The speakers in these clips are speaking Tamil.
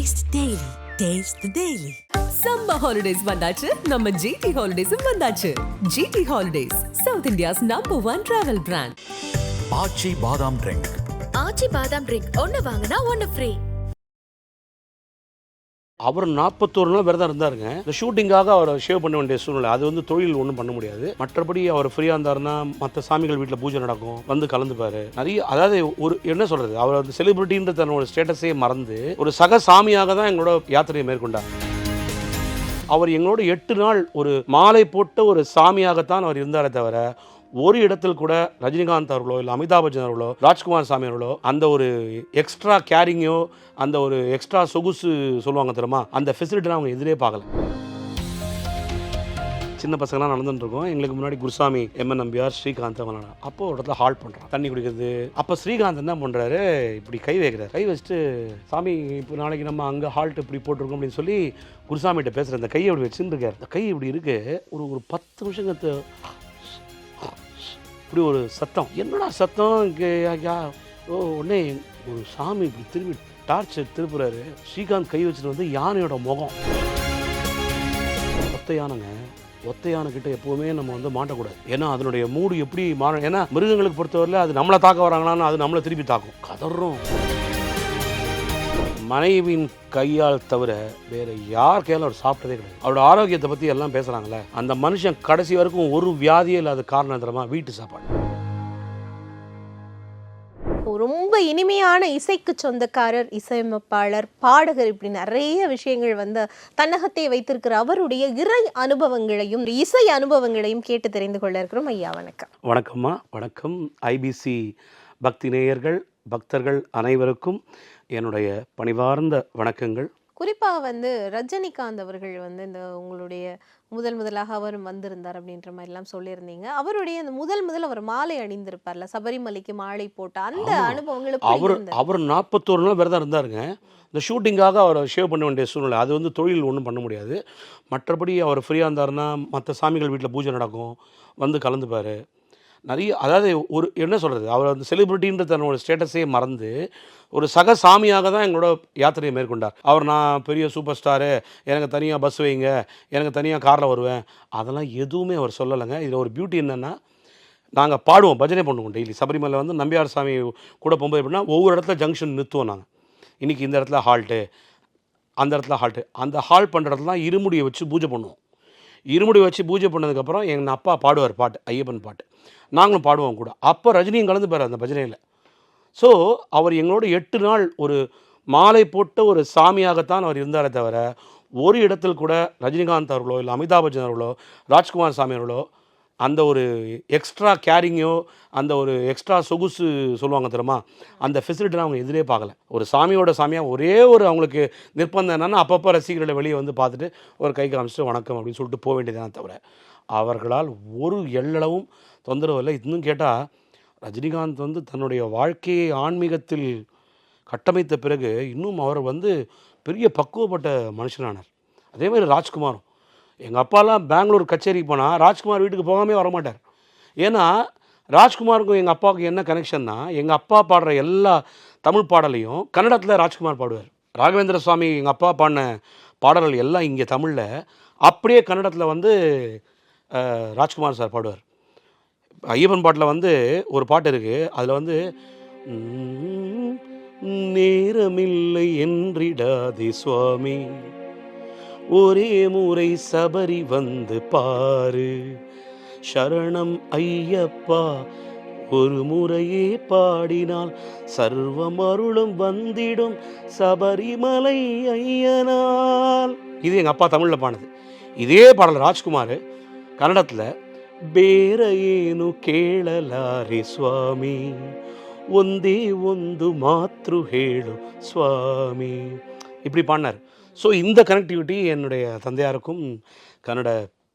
Taste Daily. Taste the Daily. Summer holidays வந்தாச்சு. நம்ம ஜிடி ஹாலிடேஸும் வந்தாச்சு. GT holidays south India's number one travel brand Aachi பாதாம் ட்ரிங்க் ஆச்சி பாதாம் ட்ரிங்க் ஒன்னு வாங்கினா ஒன்னு ஃப்ரீ அவர் நாற்பத்தோரு நாள் விரதம் இருந்தாருங்க. இந்த ஷூட்டிங்காக அவரை ஷேவ் பண்ண வேண்டிய சூழ்நிலை அது வந்து தொழில் ஒன்றும் பண்ண முடியாது. மற்றபடி அவர் ஃப்ரீயாக இருந்தாருன்னா மற்ற சாமிகள் வீட்டில் பூஜை நடக்கும் வந்து கலந்துப்பார். நிறைய அதாவது ஒரு என்ன சொல்கிறது அவர் வந்து செலிபிரிட்டின்ற தன்னோட ஸ்டேட்டஸே மறந்து ஒரு சக சாமியாக தான் எங்களோட யாத்திரையை மேற்கொண்டார். அவர் எங்களோட எட்டு நாள் ஒரு மாலை போட்ட ஒரு சாமியாகத்தான் அவர் இருந்தாரே தவிர ஒரு இடத்தில் கூட ரஜினிகாந்த் அவர்களோ இல்லை அமிதாப் பச்சன் அவர்களோ ராஜ்குமார் சாமி அவர்களோ அந்த ஒரு எக்ஸ்ட்ரா கேரிங்கோ அந்த ஒரு எக்ஸ்ட்ரா சொகுசு சொல்லுவாங்க தெரியுமா? அந்த ஃபெசிலிட்டி அவங்க எதிரே பார்க்கல. சின்ன பசங்களாம் நடந்துட்டு இருக்கோம். எங்களுக்கு முன்னாடி குருசாமி எம்என் நம்பியார் ஸ்ரீகாந்த் அவங்க அப்போ ஒரு இடத்துல ஹால்ட் பண்ணுறான் தண்ணி குடிக்கிறது. அப்போ ஸ்ரீகாந்த் என்ன பண்ணுறாரு இப்படி கை வைக்கிறார். கை வச்சுட்டு சாமி இப்போ நாளைக்கு நம்ம அங்கே ஹால்ட் இப்படி போட்டிருக்கோம் அப்படின்னு சொல்லி குருசாமிகிட்ட பேசுகிற அந்த கையை இப்படி வச்சுருக்காரு அந்த கை இப்படி இருக்குது ஒரு ஒரு பத்து நிமிஷம் இப்படி ஒரு சத்தம். என்னடா சத்தம்? இங்கே ஓ உடனே ஒரு சாமி இப்படி திரும்பி டார்ச் திருப்புறாரு. ஸ்ரீகாந்த் கை வச்சுட்டு வந்து யானையோட முகம். ஒத்த யானைங்க ஒத்த யானைக்கிட்ட கிட்ட எப்பவுமே நம்ம வந்து மாட்டக்கூடாது. ஏன்னா அதனுடைய மூடு எப்படி மாற ஏன்னா மிருகங்களுக்கு பொறுத்தவரையில் அது நம்மளை தாக்க வராங்களான்னு அது நம்மளை திருப்பி தாக்கும். கதறும் மனைவியின் கையால் தவிர வேற யார் கையாலும் அவர் சாப்பிட்டதே கிடையாது. அவரோட ஆரோக்கியத்தை பற்றி எல்லாம் பேசுகிறாங்களே அந்த மனுஷன் கடைசி வரைக்கும் ஒரு வியாதியே இல்லாத காரணம் தெரியுமா வீட்டு சாப்பாடு. ரொம்ப இனிமையான இசைக்கு சொந்தக்காரர் இசையமைப்பாளர் பாடகர் இப்படி நிறைய விஷயங்கள் வந்து தன்னகத்தை வைத்திருக்கிற அவருடைய இறை அனுபவங்களையும் இசை அனுபவங்களையும் கேட்டு தெரிந்து கொள்ள இருக்கிறோம். ஐயா வணக்கம். வணக்கம்மா. வணக்கம். ஐபிசி பக்தி நேயர்கள் பக்தர்கள் அனைவருக்கும் என்னுடைய பணிவார்ந்த வணக்கங்கள். குறிப்பாக வந்து ரஜினிகாந்த் அவர்கள் வந்து இந்த உங்களுடைய முதல் முதலாக அவர் வந்திருந்தார் அப்படின்ற மாதிரிலாம் சொல்லியிருந்தீங்க. அவருடைய அந்த முதல் முதல் அவர் மாலை அணிந்திருப்பார்ல சபரிமலைக்கு மாலை போட்ட அந்த ஆமா. அனுபவங்கள் எப்படி அவர்? அவர் நாற்பத்தோரு நாள் விரதம் இருந்தாருங்க. இந்த ஷூட்டிங்காக அவரை ஷேவ் பண்ண வேண்டிய சூழ்நிலை. அது வந்து தொழில் ஒன்றும் பண்ண முடியாது. மற்றபடி அவர் ஃப்ரீயாக இருந்தாருன்னா மற்ற சாமிகள் வீட்டில் பூஜை நடக்கும். வந்து கலந்துப்பார். நிறைய அதாவது ஒரு என்ன சொல்கிறது அவர் வந்து செலிபிரிட்டின்ற தன்னோட ஸ்டேட்டஸே மறந்து ஒரு சக சாமியாக தான் எங்களோட யாத்திரையை மேற்கொண்டார். அவர் நான் பெரிய சூப்பர் ஸ்டாரு எனக்கு தனியாக பஸ் வைங்க எனக்கு தனியாக காரில் வருவேன். அதெல்லாம் எதுவுமே அவர் சொல்லலைங்க. இதில் ஒரு பியூட்டி என்னென்னா நாங்கள் பாடுவோம் பஜனை பண்ணுவோம் டெய்லி சபரிமலை வந்து நம்பியார் சாமி கூட போகும்போது எப்படின்னா ஒவ்வொரு இடத்துல ஜங்ஷன் நிறுத்துவோம் நாங்கள் இன்றைக்கி இந்த இடத்துல ஹால்ட்டு அந்த இடத்துல ஹால்ட்டு அந்த ஹால்ட் பண்ணுற இடத்துல இருமுடியை வச்சு பூஜை பண்ணுவோம். இருமுடி வச்சு பூஜை பண்ணதுக்கப்புறம் எங்கள் அப்பா பாடுவார் பாட்டு ஐயப்பன் பாட்டு. நாங்களும் பாடுவோம் கூட. அப்போ ரஜினியும் கலந்து போகிறார் அந்த பஜனையில். ஸோ அவர் எங்களோட எட்டு நாள் ஒரு மாலை போட்ட ஒரு சாமியாகத்தான் அவர் இருந்தாரே தவிர ஒரு இடத்தில் கூட ரஜினிகாந்த் அவர்களோ இல்லை அமிதாப் பச்சன் அவர்களோ ராஜ்குமார் சாமி அவர்களோ அந்த ஒரு எக்ஸ்ட்ரா கேரிங்கோ அந்த ஒரு எக்ஸ்ட்ரா சொகுசு சொல்லுவாங்க தெரியுமா? அந்த ஃபெசிலிட்டிலாம் அவங்க எதிரே பார்க்கல. ஒரு சாமியோட சாமியாக ஒரே ஒரு அவங்களுக்கு நிர்பந்தம் என்னென்னா அப்பப்போ ரசிகர்களை வெளியே வந்து பார்த்துட்டு ஒரு கை காமிச்சிட்டு வணக்கம் அப்படின்னு சொல்லிட்டு போக வேண்டியதானே தவிர அவர்களால் ஒரு எள்ளளவும் தொந்தரவு இல்லை. இன்னும் கேட்டால் ரஜினிகாந்த் வந்து தன்னுடைய வாழ்க்கையை ஆன்மீகத்தில் கட்டமைத்த பிறகு இன்னும் அவர் வந்து பெரிய பக்குவப்பட்ட மனுஷனானார். அதே மாதிரி ராஜ்குமாரும். எங்கள் அப்பாலாம் பெங்களூர் கச்சேரிக்கு போனால் ராஜ்குமார் வீட்டுக்கு போகாமே வர மாட்டார் ஏன்னா ராஜ்குமாருக்கும் எங்கள் அப்பாவுக்கும் என்ன கனெக்ஷன்னா எங்கள் அப்பா பாடுற எல்லா தமிழ் பாடலையும் கன்னடத்தில் ராஜ்குமார் பாடுவார். ராகவேந்திர சுவாமி எங்கள் அப்பா பாடின பாடல்கள் எல்லாம் இங்கே தமிழில். அப்படியே கன்னடத்தில் வந்து ராஜ்குமார் சார் பாடுவார். ஐயப்பன் பாட்டில் வந்து ஒரு பாட்டு இருக்குது அதில் வந்து நேரமில்லை என்றிடாதே சுவாமி. ஒரே முறை சபரி வந்து பாரு சரணம் ஐயப்பா ஒரு முறையே பாடினால் சர்வம் அருளும் வந்திடும் சபரிமலை ஐயனால் இது எங்கள் அப்பா தமிழில் பாடுது இதே பாடல் ராஜ்குமார் கன்னடத்தில் ಬೇರ ಏನು ಕೇಳಲಾರೆ ಸ್ವಾಮಿ ಒಂದೇ ಒಂದು ಮಾತೃ ಹೇಳು ಸ್ವಾಮಿ இப்படி பாடினார் ஸோ இந்த கனெக்டிவிட்டி என்னுடைய தந்தையாருக்கும் கன்னட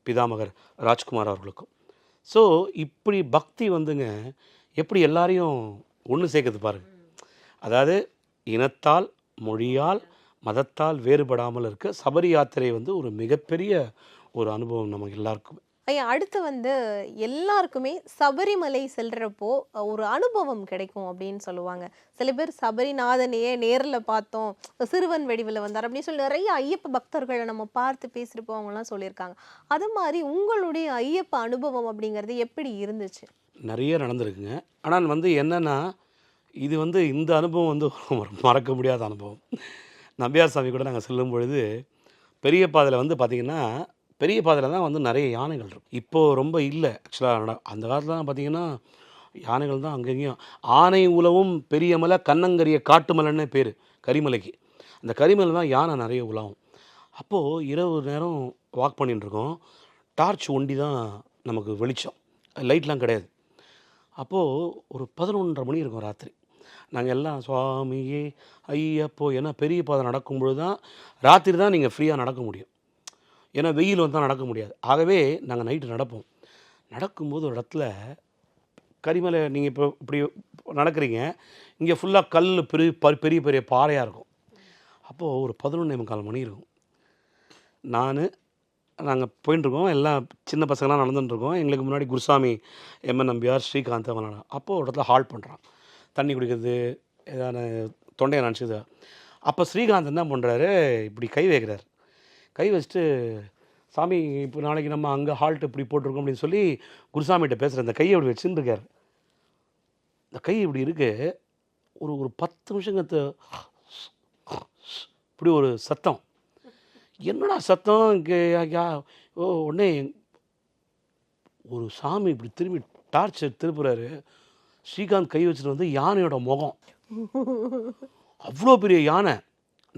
பிதாமகர் ராஜ்குமார் அவர்களுக்கும். ஸோ இப்படி பக்தி வந்துங்க எப்படி எல்லாரையும் ஒன்று சேர்க்குது பாருங்க. அதாவது இனத்தால் மொழியால் மதத்தால் வேறுபடாமல் இருக்க சபரி யாத்திரை வந்து ஒரு மிகப்பெரிய ஒரு அனுபவம் நமக்கு எல்லாருக்குமே. ஐயா அடுத்து வந்து எல்லாருக்குமே சபரிமலை செல்றப்போ ஒரு அனுபவம் கிடைக்கும் அப்படின்னு சொல்லுவாங்க. சில பேர் சபரிநாதனையே நேரில் பார்த்தோம் சிறுவன் வடிவில் வந்தார் அப்படின்னு சொல்லி நிறைய ஐயப்ப பக்தர்களை நம்ம பார்த்து பேசியிருப்போம் அவங்களாம் சொல்லியிருக்காங்க. அது மாதிரி உங்களுடைய ஐயப்ப அனுபவம் அப்படிங்கிறது எப்படி இருந்துச்சு? நிறைய நடந்திருக்குங்க. ஆனால் வந்து என்னென்னா இது வந்து இந்த அனுபவம் வந்து ஒரு மறக்க முடியாத அனுபவம். நம்பியார் சாமி கூட நாங்கள் செல்லும் பொழுது பெரிய பாதையில் வந்து பார்த்திங்கன்னா பெரிய பாதையில் தான் வந்து நிறைய யானைகள் இருக்கும் இப்போது ரொம்ப இல்லை ஆக்சுவலாக அந்த காலத்துலலாம் பார்த்திங்கன்னா யானைகள் தான் அங்கேயும் ஆனை உலவும் பெரிய மலை கண்ணங்கரிய காட்டுமலைன்னு பேர் கரிமலைக்கு. அந்த கரிமலை தான் யானை நிறைய உலாவும். அப்போது இரவு நேரம் வாக் பண்ணிட்டுருக்கோம் டார்ச் ஒண்டி தான் நமக்கு வெளிச்சம். லைட்லாம் கிடையாது. அப்போது ஒரு பதினொன்றரை மணி இருக்கும் ராத்திரி. நாங்கள் எல்லாம் சுவாமியே ஐயப்போ ஏன்னா பெரிய பாதை நடக்கும்பொழுது தான் ராத்திரி தான் நீங்கள் ஃப்ரீயாக நடக்க முடியும். ஏன்னா வெயில் வந்தால் நடக்க முடியாது. ஆகவே நாங்கள் நைட்டு நடப்போம். நடக்கும்போது ஒரு இடத்துல கரிமலை நீங்கள் இப்போ இப்படி நடக்கிறீங்க. இங்கே ஃபுல்லாக கல் பெரிய ப- பெரிய பெரிய பாறையாக இருக்கும். அப்போது ஒரு பதினொன்றே முக்கால் மணி இருக்கும். நான் நாங்கள் போயிட்டுருக்கோம் எல்லாம் சின்ன பசங்களாம் நடந்துட்டுருக்கோம் எங்களுக்கு முன்னாடி குருசாமி எம்என் நம்பியார் ஸ்ரீகாந்த் அவன் அப்போது ஒரு இடத்துல ஹால்ட் பண்ணுறான் தண்ணி குடிக்கிறது ஏதான தொண்டையை நினச்சிது அப்போ ஸ்ரீகாந்த் என்ன பண்ணுறாரு இப்படி கை வைக்கிறார். கை வச்சுட்டு சாமி இப்போ நாளைக்கு நம்ம அங்கே ஹால்ட் இப்படி போட்டிருக்கோம் அப்படின்னு சொல்லி குருசாமிகிட்ட பேசுகிற இந்த கையை இப்படி வச்சுன்னு இருக்கார். இந்த கை இப்படி இருக்கு. ஒரு ஒரு பத்து நிமிஷங்கத்து இப்படி ஒரு சத்தம். என்னடா சத்தம்? இங்கே ஓ உடனே ஒரு சாமி இப்படி திரும்பி டார்ச் திருப்புறாரு. ஸ்ரீகாந்த் கை வச்சுட்டு வந்து யானையோட முகம். அவ்வளோ பெரிய யானை.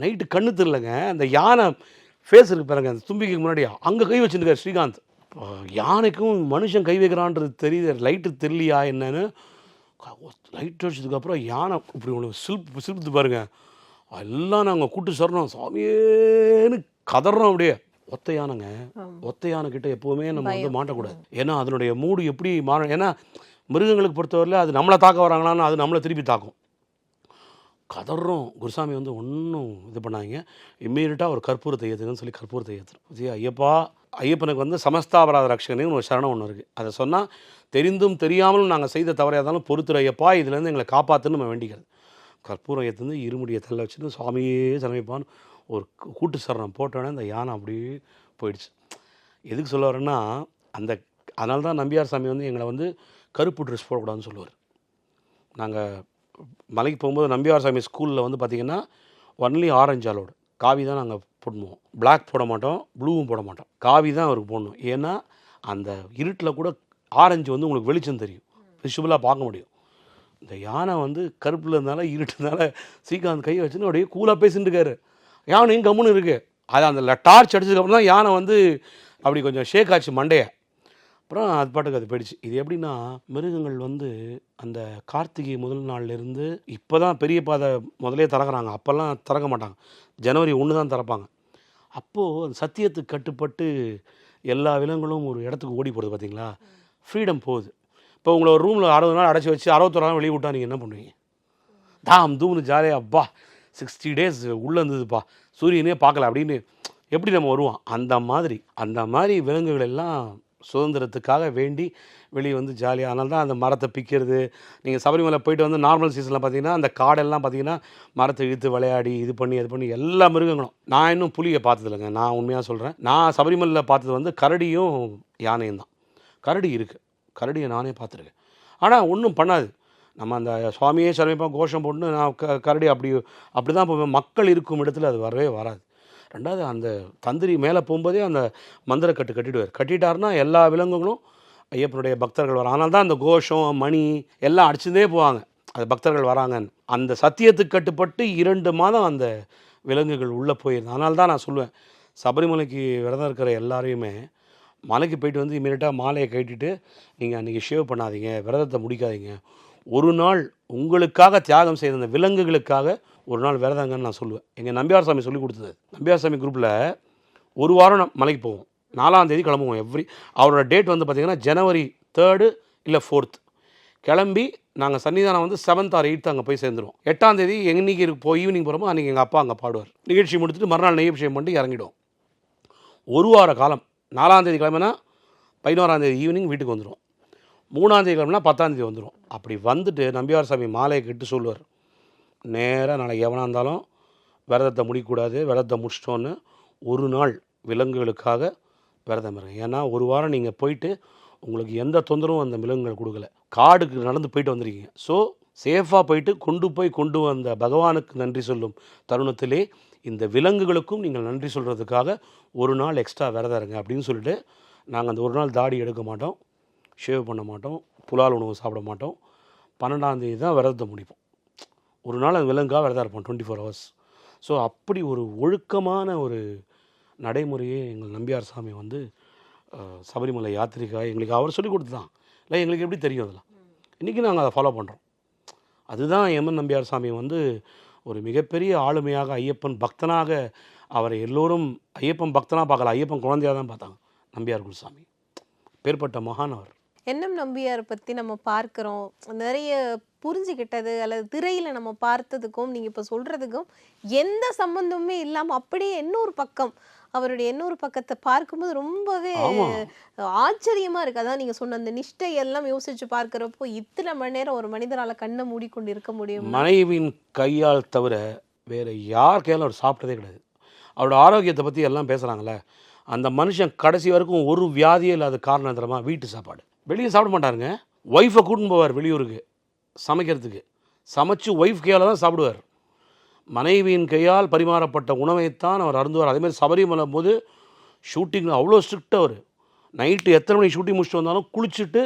நைட்டு கண்ணு தெரிலங்க அந்த யானை ஃபேஸ் இருக்கு பாருங்க அந்த தும்பிக்கைக்கு முன்னாடி. அங்கே கை வச்சுருக்காரு ஸ்ரீகாந்த். யானைக்கும் மனுஷன் கை வைக்கிறான்றது தெரியுது லைட்டு தெரியலையா என்னன்னு. லைட் வச்சதுக்கப்புறம் யானை இப்படி ஒன்று சில்ப் சில்புத்து பாருங்க. எல்லாம் நாங்கள் கூட்டு சரணம். சாமியேன்னு கதறோம் அப்படியே. ஒத்த யானைங்க. ஒத்த யானை கிட்ட எப்போவுமே நம்ம வந்து மாட்டக்கூடாது. ஏன்னா அதனுடைய மூடு எப்படி மாற ஏன்னா மிருகங்களுக்கு பொறுத்தவரையில் அது நம்மளை தாக்க வராங்களான்னு அது நம்மளை திருப்பி தாக்கும். கதறோம். குருசாமி வந்து ஒன்றும் இது பண்ணாங்க இம்மீடியட்டாக ஒரு கற்பூரத்தை ஏற்றுங்கன்னு சொல்லி கற்பூரத்தை ஏற்றுறோம் ஐயப்பா ஐயப்பனுக்கு வந்து சமஸ்தாபராத ரட்சகனே ஒரு சரணம் ஒன்று இருக்குது அதை சொன்னால் தெரிந்தும் தெரியாமலும் நாங்கள் செய்த தவறையாக இருந்தாலும் பொறுத்துற ஐயப்பா இதுலேருந்து எங்களை காப்பாற்றுன்னு நம்ம வேண்டிக்கிறது. கற்பூரம் ஏற்றுந்து இருமுடியை தள்ள வச்சுட்டு சுவாமியே சமைப்பான்னு ஒரு கூட்டு சரணம் போட்டோன்னே அந்த யானை அப்படியே போயிடுச்சு. எதுக்கு சொல்ல வரேன்னா அந்த அதனால தான் நம்பியார் சாமி வந்து எங்களை வந்து கருப்பு ட்ரெஸ் போடக்கூடாதுன்னு சொல்லுவார். நாங்கள் மலைக்கு போகும்போது நம்பியார் சாமி ஸ்கூலில் வந்து பார்த்திங்கன்னா ஒன்லி ஆரஞ்சு அலோடு காவி தான் நாங்கள் போடணும். பிளாக் போட மாட்டோம் ப்ளூவும் போட மாட்டோம். காவி தான் அவருக்கு போடணும். ஏன்னா அந்த இருட்டில் கூட ஆரஞ்சு வந்து உங்களுக்கு வெளிச்சம் தெரியும். விஷுவலாக பார்க்க முடியும். இந்த யானை வந்து கருப்பில் இருந்தால இருட்டுனால ஸ்ரீகாந்த் கையை வச்சுன்னு அப்படியே கூலாக பேசிட்டு இருக்காரு. யானையும் கம்முன்னு இருக்குது அது அந்த டார்ச் அடிச்சதுக்கப்புறம் தான் யானை வந்து அப்படி கொஞ்சம் ஷேக் ஆச்சு மண்டையை. அப்புறம் அது பாட்டுக்கு அது போயிடுச்சு. இது எப்படின்னா மிருகங்கள் வந்து அந்த கார்த்திகை முதல் நாள்லேருந்து இப்போ தான் பெரிய பாதை முதலே திறக்கிறாங்க. அப்போல்லாம் திறக்க மாட்டாங்க. ஜனவரி ஒன்று தான் திறப்பாங்க. அப்போது அந்த சத்தியத்துக்கு கட்டுப்பட்டு எல்லா விலங்குகளும் ஒரு இடத்துக்கு ஓடி போடுது பார்த்தீங்களா ஃப்ரீடம் போகுது. இப்போ உங்களை ஒரு ரூமில் அறுபது நாள் அடைச்சி வச்சு அறுபத்தொரு நாள் வெளியே விட்டா நீங்கள் என்ன பண்ணுவீங்க? தாம் தூம்னு ஜாலியாக அப்பா சிக்ஸ்டி டேஸ் உள்ளே இருந்ததுப்பா. சூரியனே பார்க்கல. அப்படின்னு எப்படி நம்ம வருவோம்? அந்த மாதிரி அந்த மாதிரி விலங்குகள் எல்லாம் சுதந்திரத்துக்காக வேண்டி வெளியே வந்து ஜாலியாக அதனால தான் அந்த மரத்தை பிக்கிறது. நீங்கள் சபரிமலை போயிட்டு வந்து நார்மல் சீசனில் பார்த்தீங்கன்னா அந்த காடெல்லாம் பார்த்தீங்கன்னா மரத்தை இழுத்து விளையாடி இது பண்ணி அது பண்ணி எல்லா மிருகங்களும். நான் இன்னும் புலியை பார்த்ததில்லைங்க. நான் உண்மையாக சொல்கிறேன் நான் சபரிமலையில் பார்த்தது வந்து கரடியும் யானையும் தான். கரடி இருக்குது கரடியை நானே பார்த்துருக்கேன். ஆனால் ஒன்றும் பண்ணாது. நம்ம அந்த சுவாமியே சரமிப்பா கோஷம் போட்டு நான் க கரடி அப்படி அப்படி தான் போவேன். மக்கள் இருக்கும் இடத்துல அது வரவே வராது. ரெண்டாவது அந்த தந்திரி மேலே போகும்போதே அந்த மந்திரக்கட்டு கட்டிடுவார். கட்டிட்டாருன்னா எல்லா விலங்குகளும் ஐயப்பனுடைய பக்தர்கள் வராங்க. அதனால தான் அந்த கோஷம் மணி எல்லாம் அடிச்சுட்டே போவாங்க. அது பக்தர்கள் வராங்கன்னு. அந்த சத்தியத்துக்கு கட்டுப்பட்டு இரண்டு மாதம் அந்த விலங்குகள் உள்ளே போயிருந்தது அதனால தான் நான் சொல்லுவேன் சபரிமலைக்கு விரதம் இருக்கிற எல்லாரையுமே மலைக்கு போயிட்டு வந்து இமீடியட்டாக மாலையை கட்டிட்டு நீங்கள் அன்றைக்கி ஷேவ் பண்ணாதீங்க விரதத்தை முடிக்காதீங்க. ஒரு நாள் உங்களுக்காக தியாகம் செய்த அந்த விலங்குகளுக்காக ஒரு நாள் விரதங்கன்னு நான் சொல்லுவேன். எங்கள் நம்பியார் சாமி சொல்லி கொடுத்தது. நம்பியார் சாமி குரூப்பில் ஒரு வாரம் நான் மலைக்கு போவோம். நாலாம் தேதி கிளம்புவோம் எவ்ரி அவரோட டேட் வந்து பார்த்திங்கன்னா ஜனவரி தேர்டு இல்லை ஃபோர்த் கிளம்பி நாங்கள் சன்னிதானம் வந்து செவன்த் ஆர் எயித்து அங்கே போய் சேர்ந்துருவோம். எட்டாம் தேதி என்னைக்கு இருக்கு போ ஈவினிங் போகிறோமோ அன்றைக்கி எங்கள் அப்பா அங்கே பாடுவார். நிகழ்ச்சி முடிச்சுட்டு மறுநாள் நெய் அபிஷேகம் பண்ணிட்டு இறங்கிடுவோம். ஒரு வார காலம் நாலாம் தேதி கிளம்பினா பதினோராந்தேதி ஈவினிங் வீட்டுக்கு வந்துடும் மூணாந்தேதி கிளம்புனா பத்தாந்தேதி வந்துடும் அப்படி வந்துட்டு நம்பியார் சாமி மாலையை கெட்டு சொல்லுவார். நேராக நாளைக்கு எவனாக இருந்தாலும் விரதத்தை முடிக்கக்கூடாது விரதத்தை முடிச்சிட்டோன்னு ஒரு நாள் விலங்குகளுக்காக விரதம் இருங்க. ஏன்னா ஒரு வாரம் நீங்கள் போயிட்டு உங்களுக்கு எந்த தொந்தரவும் அந்த விலங்குகள் கொடுக்கல. காடுக்கு நடந்து போயிட்டு வந்திருக்கீங்க. ஸோ சேஃபாக போயிட்டு கொண்டு போய் கொண்டு வந்த பகவானுக்கு நன்றி சொல்லும் தருணத்திலே இந்த விலங்குகளுக்கும் நீங்கள் நன்றி சொல்கிறதுக்காக ஒரு நாள் எக்ஸ்ட்ரா விரதம் இருங்க அப்படின்னு சொல்லிட்டு நாங்கள் அந்த ஒரு நாள் தாடி எடுக்க மாட்டோம். ஷேவ் பண்ண மாட்டோம் புலால் உணவு சாப்பிட மாட்டோம். பன்னெண்டாந்தேதி தான் விரதத்தை முடிப்போம். ஒரு நாள் அது விலங்காக விரதம் இருப்போம் டுவெண்ட்டி ஃபோர் ஹவர்ஸ் ஸோ அப்படி ஒரு ஒழுக்கமான ஒரு நடைமுறையை எங்கள் நம்பியார் சாமி வந்து சபரிமலை யாத்திரிக்காக எங்களுக்கு அவர் சொல்லி கொடுத்து தான் இல்லை எங்களுக்கு எப்படி தெரியும் அதெல்லாம்? இன்றைக்கி நாங்கள் அதை ஃபாலோ பண்ணுறோம் அதுதான் எம்என் நம்பியார் சாமி வந்து ஒரு மிகப்பெரிய ஆளுமையாக ஐயப்பன் பக்தனாக அவரை எல்லோரும் ஐயப்பன் பக்தனாக பார்க்கல ஐயப்பன் குழந்தையாக தான் பார்த்தாங்க நம்பியார் குருசாமி பேர்பட்ட மகான் அவர். என்எம் நம்பியார் பத்தி நம்ம பார்க்கிறோம். நிறைய புரிஞ்சுக்கிட்டது அல்லது திரையில நம்ம பார்த்ததுக்கும் நீங்க இப்ப சொல்றதுக்கும் எந்த சம்பந்தமுமே இல்லாம அப்படியே இன்னொரு பக்கம் அவருடைய இன்னொரு பக்கத்தை பார்க்கும்போது ரொம்பவே. ஆச்சரியமா இருக்கு. அதான் நீங்க சொன்ன அந்த நிஷ்டை எல்லாம் யோசிச்சு பார்க்கிறப்போ இத்தனை மணி நேரம் ஒரு மனிதனால கண்ணை மூடிக்கொண்டு இருக்க முடியும்? மனைவியின் கையால் தவிர வேறு யார் கையாலும் அவர் சாப்பிட்டதே கிடையாது. அவரோட ஆரோக்கியத்தை பற்றி எல்லாம் பேசுகிறாங்களே அந்த மனுஷன் கடைசி வரைக்கும் ஒரு வியாதியே இல்லாத காரணம் தரமா வீட்டு சாப்பாடு. வெளியே சாப்பிட மாட்டாருங்க. ஒய்ஃபை கூட்டின்னு போவார் வெளியூருக்கு சமைக்கிறதுக்கு. சமைச்சு ஒய்ஃப் கையால் தான் சாப்பிடுவார். மனைவியின் கையால் பரிமாறப்பட்ட உணவைத்தான் அவர் அருந்துவார். அதேமாதிரி சபரிமலை போது ஷூட்டிங் அவ்வளோ ஸ்ட்ரிக்ட் அவர். நைட்டு எத்தனை மணிக்கு ஷூட்டிங் முடிச்சுட்டு வந்தாலும் குளிச்சுட்டு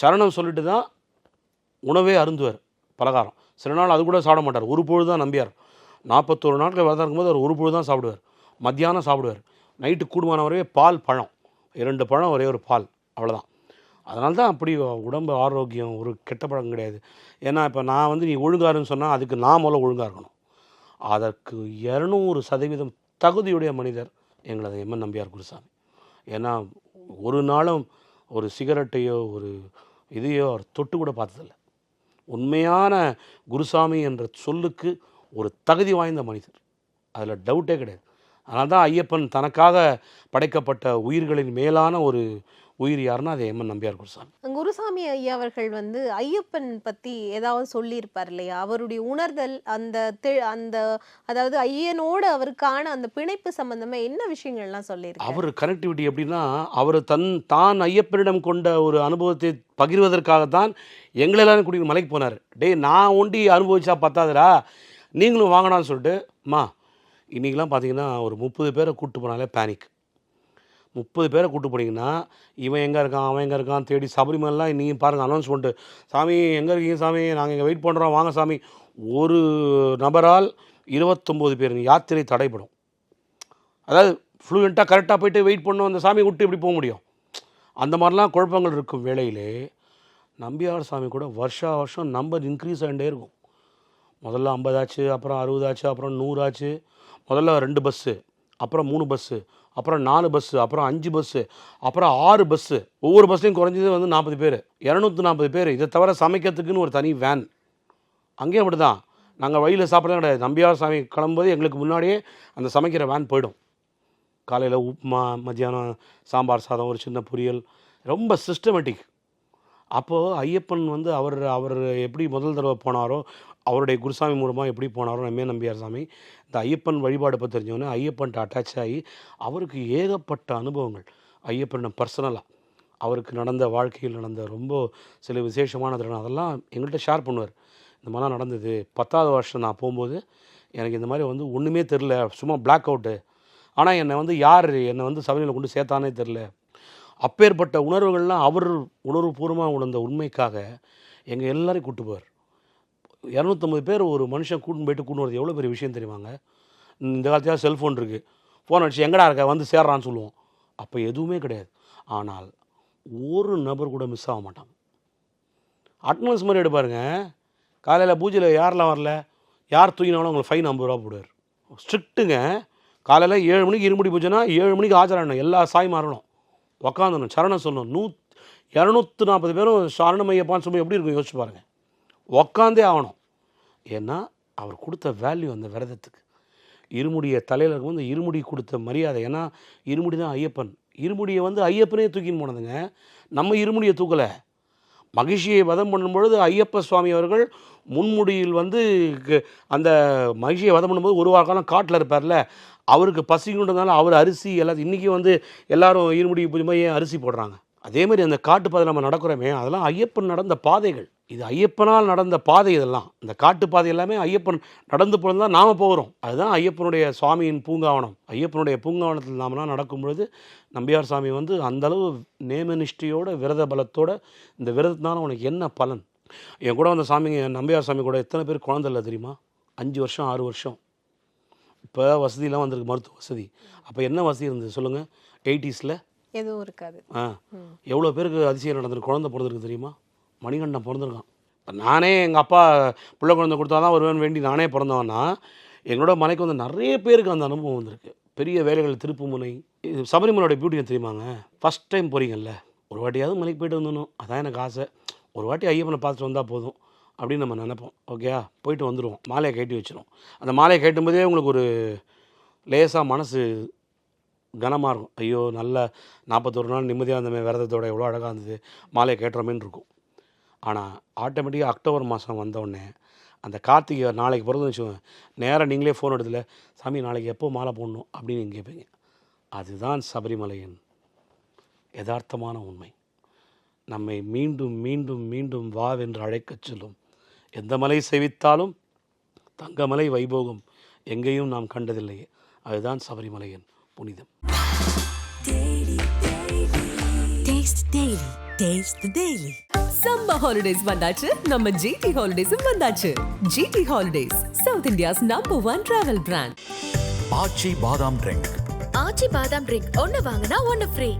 சரணம் சொல்லிட்டு தான் உணவே அருந்துவார் பலகாரம். சில நாள் அது கூட சாப்பிட மாட்டார். ஒரு பொழுது தான் நம்பியார். நாற்பத்தோரு நாட்கள் விரதம் இருக்கும்போது அவர் ஒரு பொழுது தான் சாப்பிடுவார். மத்தியானம் சாப்பிடுவார். நைட்டு கூடுமான வரவே பால் பழம். இரண்டு பழம் ஒரே ஒரு பால். அவ்வளோதான் அதனால தான் அப்படி உடம்பு ஆரோக்கியம் ஒரு கெட்ட பழக்கம் கிடையாது. ஏன்னா இப்போ நான் வந்து நீ ஒழுங்காருன்னு சொன்னால் அதுக்கு நான் முதல்ல ஒழுங்காக இருக்கணும் அதற்கு இரநூறு சதவீதம் தகுதியுடைய மனிதர் எங்களது எம்என் நம்பியார் குருசாமி. ஏன்னா ஒரு நாளும் ஒரு சிகரெட்டையோ ஒரு இதையோ அவர் தொட்டு கூட பார்த்ததில்ல. உண்மையான குருசாமி என்ற சொல்லுக்கு ஒரு தகுதி வாய்ந்த மனிதர். அதில் டவுட்டே கிடையாது. அதனால தான் ஐயப்பன் தனக்காக படைக்கப்பட்ட உயிர்களின் மேலான ஒரு உயிர் யாருன்னா அது எம்என் நம்பியார் குருசாமி. குருசாமி ஐயா அவர்கள் வந்து ஐயப்பன் பத்தி ஏதாவது சொல்லியிருப்பார் இல்லையா? அவருடைய உணர்தல் அந்த அந்த அதாவது ஐயனோடு அவருக்கான அந்த பிணைப்பு சம்பந்தமா என்ன விஷயங்கள்லாம் சொல்லியிருக்காரு? அவர் கனெக்டிவிட்டி எப்படின்னா அவர் தன் தான் ஐயப்பனிடம் கொண்ட ஒரு அனுபவத்தை பகிர்வதற்காகத்தான் எங்களை எல்லாரும் கூட்டிட்டு மலைக்கு போனார். டேய் நான் ஒண்டி அனுபவிச்சா பத்தாதுடா நீங்களும் வாங்கடான்னு சொல்லிட்டு அம்மா இன்றைக்கெலாம் பார்த்தீங்கன்னா ஒரு முப்பது பேரை கூப்பிட்டு போனாலே பேனிக் முப்பது பேரை கூப்பிட்டு போனீங்கன்னா இவன் எங்கே இருக்கான் அவன் எங்கே இருக்கான் தேடி சபரிமலைலாம் நீங்கள் பாருங்கள் அனௌன்ஸ் பண்ணிட்டு சாமி எங்கே இருக்கீங்க சாமி? நாங்கள் இங்கே வெயிட் பண்ணுறோம் வாங்க சாமி. ஒரு நபரால் இருபத்தொம்போது பேர் யாத்திரை தடைப்படும் அதாவது ஃப்ளூயண்ட்டாக கரெக்டாக போயிட்டு வெயிட் பண்ணணும் அந்த சாமி விட்டு எப்படி போக முடியும்? அந்த மாதிரிலாம் குழப்பங்கள் இருக்கும் வேளையிலே நம்பியார் சாமி கூட வருஷா வருஷம் நம்பர் இன்க்ரீஸ் ஆகிட்டே இருக்கும். முதல்ல ஐம்பதாச்சு அப்புறம் அறுபதாச்சு அப்புறம் நூறாச்சு முதல்ல ரெண்டு பஸ்ஸு அப்புறம் மூணு பஸ்ஸு அப்புறம் நாலு பஸ்ஸு அப்புறம் அஞ்சு பஸ்ஸு அப்புறம் ஆறு பஸ்ஸு ஒவ்வொரு பஸ்லையும் குறைஞ்சது வந்து நாற்பது பேர். இரநூத்தி நாற்பது பேர். இதை தவிர சமைக்கிறதுக்குன்னு ஒரு தனி வேன் அங்கேயும் அப்படி தான் நாங்கள் வழியில் சாப்பிடலாம் கிடையாது. நம்பியார் சாமி கிளம்பும்போது எங்களுக்கு முன்னாடியே அந்த சமைக்கிற வேன் போயிடும். காலையில் உப்புமா மத்தியானம் சாம்பார் சாதம் ஒரு சின்ன பொரியல். ரொம்ப சிஸ்டமேட்டிக் அப்போது ஐயப்பன் வந்து அவர் அவர் எப்படி முதல் தடவை போனாரோ அவருடைய குருசாமி மூலமாக எப்படி போனாரோ நம்ம நம்பியார் சாமி இந்த ஐயப்பன் வழிபாடு பற்றி தெரிஞ்சவொன்னே ஐயப்பன்ட்ட அட்டாச் ஆகி அவருக்கு ஏகப்பட்ட அனுபவங்கள். ஐயப்பனிடம் பர்சனலாக அவருக்கு நடந்த வாழ்க்கையில் நடந்த ரொம்ப சில விசேஷமான தருணம் அதெல்லாம் எங்கள்கிட்ட ஷேர் பண்ணுவார். இந்த மாதிரிலாம் நடந்தது. பத்தாவது வருஷம் நான் போகும்போது எனக்கு இந்த மாதிரி வந்து ஒன்றுமே தெரில சும்மா பிளாக் அவுட்டு ஆனால் என்னை வந்து யார் என்னை வந்து சபையில் கொண்டு சேர்த்தானே தெரில அப்பேற்பட்ட உணர்வுகள்லாம் அவர் உணர்வுபூர்வமாக உணர்ந்த உண்மைக்காக எங்கள் எல்லோரையும் கூட்டு போவார். இரநூத்தம்பது பேர் ஒரு மனுஷன் கூட்டின்னு போயிட்டு கூட்டு வரது எவ்வளோ பெரிய விஷயம் தெரியுமாங்க? இந்த காலத்தில் செல்ஃபோன் இருக்குது ஃபோன் அடிச்சு எங்கடா இருக்க? வந்து சேர்றான்னு சொல்லுவோம். அப்போ எதுவுமே கிடையாது. ஆனால் ஒரு நபர் கூட மிஸ் ஆக மாட்டாங்க அட்னன்ஸ் மாதிரி எடுப்பாருங்க. காலையில் பூஜையில் யாரெல்லாம் வரல? யார் தூங்கினாலும் உங்களுக்கு ஃபைன் ஐம்பது ரூபா போடுவார். ஸ்ட்ரிக்ட்டுங்க. காலையில் ஏழு மணிக்கு இருமுடி பூஜைனா ஏழு மணிக்கு ஆஜராகணும் எல்லா சாய் மாறணும். உக்காந்துணும் சரணம் சொல்லணும். நூ இரநூத்தி நாற்பது பேரும் சரணம் ஐயப்பான்னு சொல்லி எப்படி இருக்கும்? யோசிச்சு பாருங்கள் உக்காந்தே ஆகணும். ஏன்னா அவர் கொடுத்த வேல்யூ அந்த விரதத்துக்கு. இருமுடியை தலையில் இருக்கும்போது வந்து இருமுடி கொடுத்த மரியாதை. ஏன்னா இருமுடி தான் ஐயப்பன். இருமுடியை வந்து ஐயப்பனே தூக்கின்னு போனதுங்க. நம்ம இருமுடியை தூக்கலை. மகிழ்ச்சியை வதம் பண்ணும் பொழுது ஐயப்ப சுவாமி அவர்கள் முன்முடியில் வந்து க- அந்த மகிழ்ச்சியை வதம் பண்ணும்போது ஒரு வார காலம் காட்டில் இருப்பார்ல. அவருக்கு பசிக்குன்றதுனால அவர் அரிசி எல்லாத்தையும் இன்றைக்கி வந்து எல்லாரும் இருமுடி பூஜை மாதிரி ஏன் அரிசி போடுறாங்க? அதே மாதிரி அந்த காட்டு நம்ம நடக்கிறோமே அதெல்லாம் ஐயப்பன் நடந்த பாதைகள். இது ஐயப்பனால் நடந்த பாதை இதெல்லாம். இந்த காட்டு பாதை எல்லாமே ஐயப்பன் நடந்து போகிறது தான் நாம் போகிறோம். அதுதான் ஐயப்பனுடைய சுவாமியின் பூங்காவனம். ஐயப்பனுடைய பூங்காவனத்தில் நாமெல்லாம் நடக்கும்பொழுது நம்பியார் சாமி வந்து அந்த அளவு நேமநிஷ்டையோட விரத பலத்தோட இந்த விரதத்தினால உனக்கு என்ன பலன்? என் கூட வந்த சாமிங்க நம்பியார் சாமி கூட எத்தனை பேர் குழந்தை இல்லை தெரியுமா? அஞ்சு வருஷம் ஆறு வருஷம். இப்போ வசதியெலாம் வந்திருக்கு மருத்துவ வசதி. அப்போ என்ன வசதி இருந்தது சொல்லுங்கள் எயிட்டிஸில் எதுவும் இருக்காது. ஆ. எவ்வளோ பேருக்கு அதிசயம் நடந்திருக்கு? குழந்தை பிறந்திருக்கு தெரியுமா? மணிகண்டன் பிறந்திருக்கான். இப்போ நானே எங்கள் அப்பா பிள்ளை குழந்தை கொடுத்தா தான் வருவேன்னு வேண்டி நானே பிறந்தவன்னா எங்களோட மலைக்கு வந்து நிறைய பேருக்கு அந்த அனுபவம் வந்திருக்கு. பெரிய வேலைகள் திருப்புமுனை இது சபரிமலையோட பியூட்டி தெரியுமாங்க? ஃபஸ்ட் டைம் போகிறீங்கல்ல ஒரு வாட்டியாவது மலைக்கு போயிட்டு வந்துடணும். அதான் எனக்கு ஆசை. ஒரு வாட்டி ஐயப்பனை பார்த்துட்டு வந்தால் போதும் அப்படின்னு நம்ம நினைப்போம். ஓகேயா? போயிட்டு வந்துடுவோம் மாலையை கட்டி வச்சிரும் அந்த மாலையை கட்டும்போதே உங்களுக்கு ஒரு லேசாக மனசு கனமாக இருக்கும். ஐயோ நல்ல நாற்பத்தொரு நாள் நிம்மதியாக இருந்தமே விரதத்தோட எவ்வளோ அழகாக இருந்தது மாலையை கேட்டுறமேன்னு இருக்கும். ஆனால் ஆட்டோமேட்டிக்காக அக்டோபர் மாதம் வந்தோடனே அந்த கார்த்திகை நாளைக்கு பிறகுன்னு வச்சுக்கோங்க நேராக நீங்களே ஃபோன் எடுத்துல சாமி நாளைக்கு எப்போ மாலை போடணும்? அப்படின்னு நீங்கள் கேட்பீங்க அதுதான் சபரிமலையின் யதார்த்தமான உண்மை. நம்மை மீண்டும் மீண்டும் மீண்டும் வா என்று அழைக்கச் சொல்லும். எந்த மலை செவித்தாலும் தங்கமலை வைபோகம் எங்கேயும் நாம் கண்டதில்லையே. அதுதான் சபரிமலையின் புனிதம். Taste Daily. Taste the Daily. Summer holidays வந்தாச்சு. நம்ம ஜிடி ஹாலிடேஸும் வந்தாச்சு. GT holidays south India's number one travel brand Aachi பாதாம் ட்ரிங்க் ஆச்சி பாதாம் ட்ரிங்க் ஒன்னு வாங்கினா ஒன்னு ஃப்ரீ